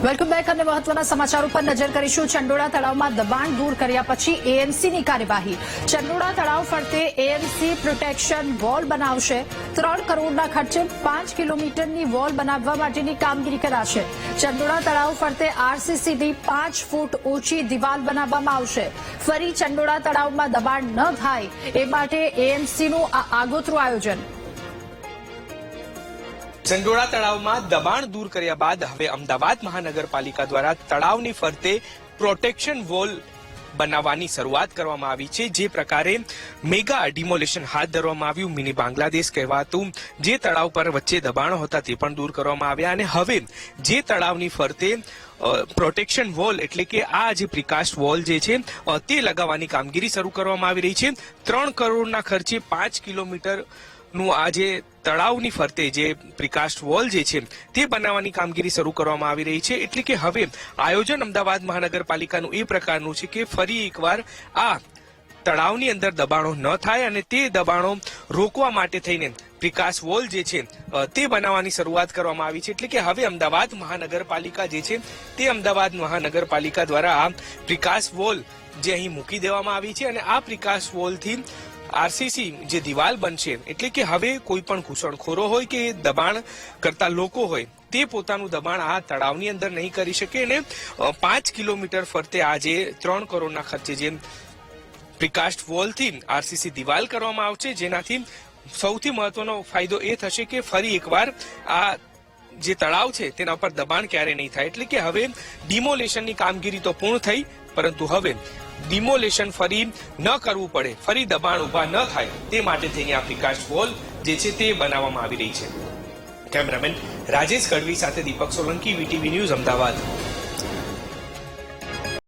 Welcome back અને મહત્વના સમાચારો પર નજર કરીશું. ચંડોળા તળાવમાં દબાણ દૂર કર્યા પછી એએમસીની કાર્યવાહી. ચંડોળા તળાવ ફરતે એએમસી પ્રોટેક્શન વોલ બનાવશે. ત્રણ કરોડના ખર્ચે પાંચ કિલોમીટરની વોલ બનાવવા માટેની કામગીરી કરાશે. ચંડોળા તળાવ ફરતે આરસીસીની પાંચ ફૂટ ઊંચી દિવાલ બનાવવામાં આવશે. ફરી ચંડોળા તળાવમાં દબાણ ન થાય એ માટે એએમસીનું આ આગોતરું આયોજન. ચંડોળા તળાવમાં દબાણ દૂર કર્યા બાદ હવે અમદાવાદ મહાનગરપાલિકા દ્વારા તળાવની ફરતે પ્રોટેક્શન વોલ બનાવવાની શરૂઆત કરવામાં આવી છે. જે પ્રકારે મેગા ડિમોલેશન હાથ ધરવામાં આવ્યું. મિની બાંગ્લાદેશ કહેવાતું જે તળાવ પર વચ્ચે દબાણો હતા તે પણ દૂર કરવામાં આવ્યા અને હવે જે તળાવની ફરતે પ્રોટેક્શન વોલ એટલે કે આ જે પ્રિકાસ્ટ વોલ જે છે તે લગાવવાની કામગીરી શરૂ કરવામાં આવી રહી છે. ત્રણ કરોડના ખર્ચે પાંચ કિલોમીટર નું આ જે તળાવની ફરતે જે પ્રિકાસ્ટ વોલ જે છે, તે બનાવવાની કામગીરી શરૂ કરવામાં આવી રહી છે. એટલે કે હવે આયોજન અમદાવાદ મહાનગરપાલિકાનું એ પ્રકારનું છે કે ફરી એકવાર આ તળાવની અંદર દબાણો ન થાય અને તે દબાણો રોકવા માટે થઈને પ્રિકાસ વોલ જે છે તે બનાવવાની શરૂઆત કરવામાં આવી છે. એટલે કે હવે અમદાવાદ મહાનગરપાલિકા જે છે, તે અમદાવાદ મહાનગરપાલિકા દ્વારા આ પ્રિકાસ વોલ જે અહીં મૂકી દેવામાં આવી છે અને આ પ્રિકાસ વોલથી આરસીસી જે દિવાલ બનશે, એટલે કે હવે કોઈ પણ ઘૂસણખોરો હોય કે દબાણ કરતા લોકો હોય, તે પોતાનું દબાણ આ તળાવની અંદર નહીં કરી શકે અને પાંચ કિલોમીટર ફરતે આજે ત્રણ કરોડના ખર્ચે જે પ્રિકાસ્ટ વોલથી આરસીસી દિવાલ કરવામાં આવશે, જેનાથી સૌથી મહત્વનો ફાયદો એ થશે કે ફરી એકવાર આ જે તળાવ છે તેના ઉપર દબાણ ક્યારે નહીં થાય. એટલે કે હવે ડિમોલેશનની કામગીરી તો પૂર્ણ થઈ, પરંતુ હવે ડિમોલેશન ફરી ન કરવું પડે, ફરી દબાણ ઊભા ન થાય તે માટે થઈને આ પ્રિકાસ્ટ વોલ જે છે તે બનાવવામાં આવી રહી છે. કેમેરામેન રાજેશ ગઢવી સાથે દીપક સોલંકી, વીટીવી ન્યૂઝ, અમદાવાદ.